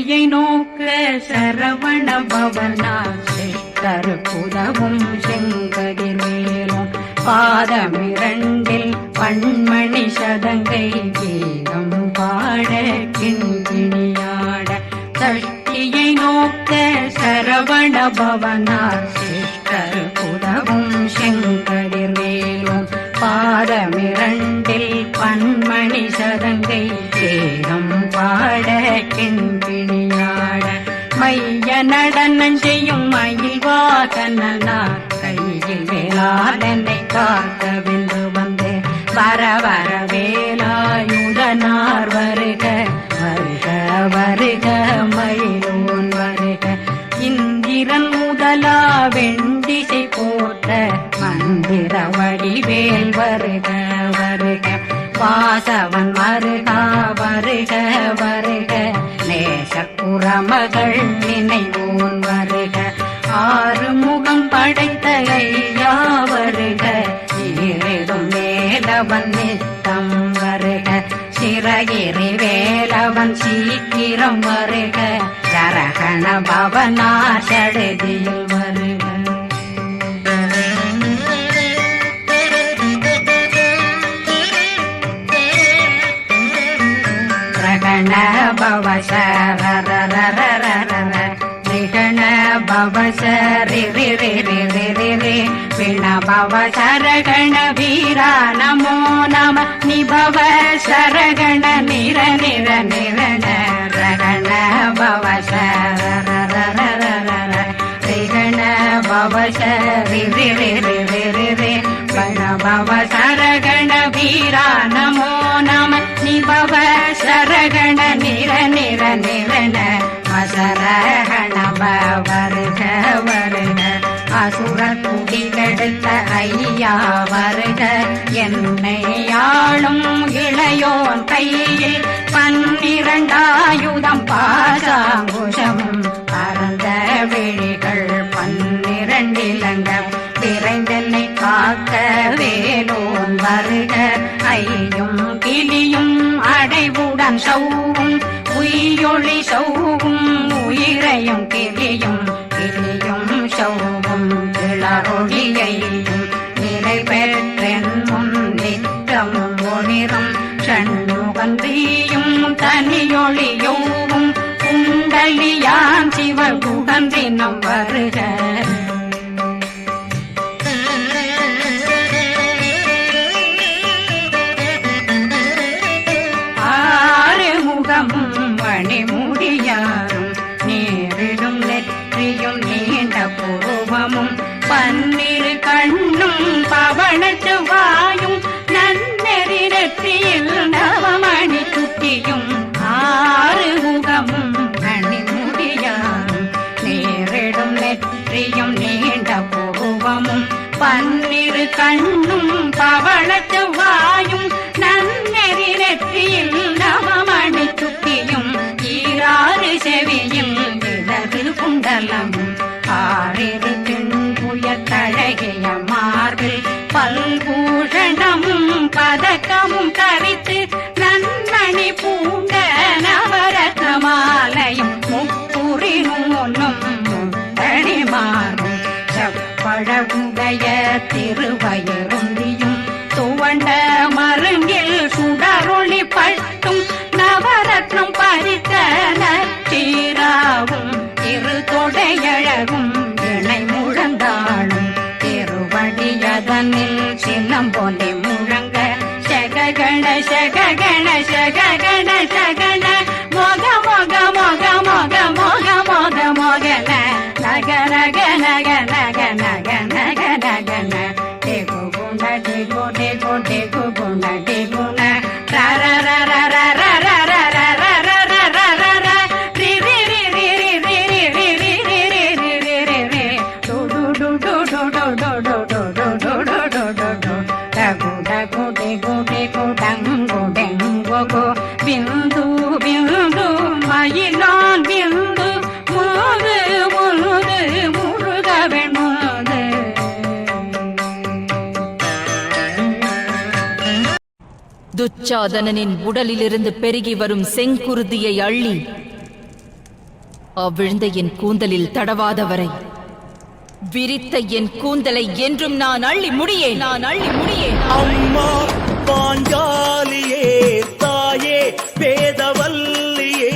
சஷ்டியை நோக்க சரவண பவனா சிஷ்டர் புதவும் செங்கதிர்வேலும் பாதமிரண்டில் பண்மணி சதங்கை கீதம் பாட கிண்கிணியாட சஷ்டியை நோக்க சரவண பவனார் சிஷ்டர் புதவும் செங்கதிர்வேலும் பாதமிரண்டில் பன்மணி சதங்கை வேதம் பாட கிண்பிணியாட நடனம் செய்யும் மயில் வாசனார் கையில் வேளாளனை காக்க வென்று வந்தே. வர வர வேலாயுதனார் வருக வருக வருக மயிலோன் வருக. இந்திரன் முதலா வெண்டிசை போட்ட மந்திர வடிவேல் வருக வருக. வாசவன் வருகா வருக வருக. நேசக்குறமகள் நினைவோன் வருக. ஆறு முகம் படைத்த ஐயா வருக. ஈரிடும் வேலவன் நித்தம் வருக. சிறகிரி வேலவன் சீக்கிரம் வருக. சரகண பவனா சடுதியில் வருக. நிகண பவசரரரரரர நிகண பவசரிரிரிரிரிரி விணபவ சரகண வீரா நமோ. நம நிபவ சரகண நிர நிர நிரண ரகண பவசரரரரர ரிகண பவசரிரிரிரிரிரி प्रणव शरगण वीरा नमो नम निभव शरगण निर निर निरन असरहण வருக வருக. அசுர குடிகெடுத்த ஐயா வருக பன்னிரண்டாயுதம் பாசாங்குஷம். வருக. ஐயும் கிளியும் அடைவுடன் சௌவும். உயிரொளி சௌவும் உயிரையும் கிளியும். கிளியும் சௌவும் இளரொளியையும் நிலை பெற்றென் நித்தமும் ஒளிரும். சண்முகந்தியும் தனியொளியோவும் குண்டலியான் சிவ குகந்தினம் வருக. முகமும் மணிமுடியாரும் நேரிடும் நெற்றியும் நீண்ட பூவமும் பன்னிரு கண்ணும் பவனத்து வாயும் நன்னெறி நெற்றியில் நவமணி சுட்டியும். ஆறு முகமும் மணிமுடியாரும் நேரிடும் நெற்றியும் நீண்ட பூவமும் பன்னிரு கண்ணும் பவளத்து வாயும் நன்னெறி நெற்றியில் நவமணி சுட்டியும். யாரு செவியும் விதவில் குண்டலம் గణశ గణశ గణశ గణ మోగ మోగ మోగ మోగ మోగ మోగ మోగ. నగ నగ నగ నగ నగ నగ. துச்சாதனனின் உடலிலிருந்து பெருகி வரும் செங்குருதியை அள்ளி அவ்விழுந்த என் கூந்தலில் தடவாதவரை. விரித்த என் கூந்தலை என்றும் நான் அள்ளி முடியேன். நான் அள்ளி முடியேன். அம்மா பாஞ்சாலியே தாயே வேதவல்லியே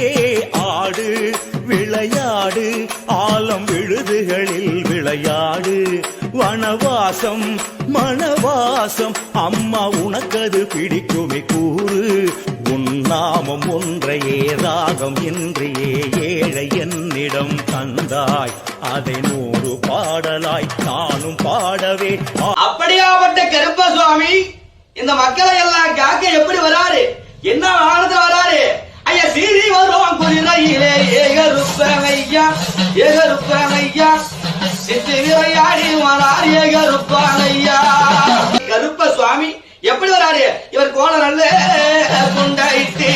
ஆடு விளையாடு ஆலம் விழுதுகளில் விளையாடு வனவாசம் மனவாசம். அம்மா உனக்கது பிடிக்குமே கூறு. உன் நாமம் ஒன்றையே ராகம் இன்றையே ஏழை என்னிடம் தந்தாய். அதை நூறு பாடலாய் நானும் பாடவே. அப்படியாப்பட்ட கருப்ப சுவாமி இந்த மக்களை எல்லாம் காக்க எப்படி வராரு? என்ன ஆனது வராரு? சித்து விளையாடி கருப்பானையா கருப்ப சுவாமி எப்படி வராரு? இவர் கோண நல்ல குண்டாயிட்டு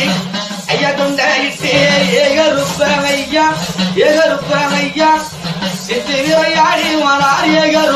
ஐயா குண்டாயிட்டு ஏகருப்பமையா ஏகருப்பமையா சித்திரையாடி விளையாடி கருப்ப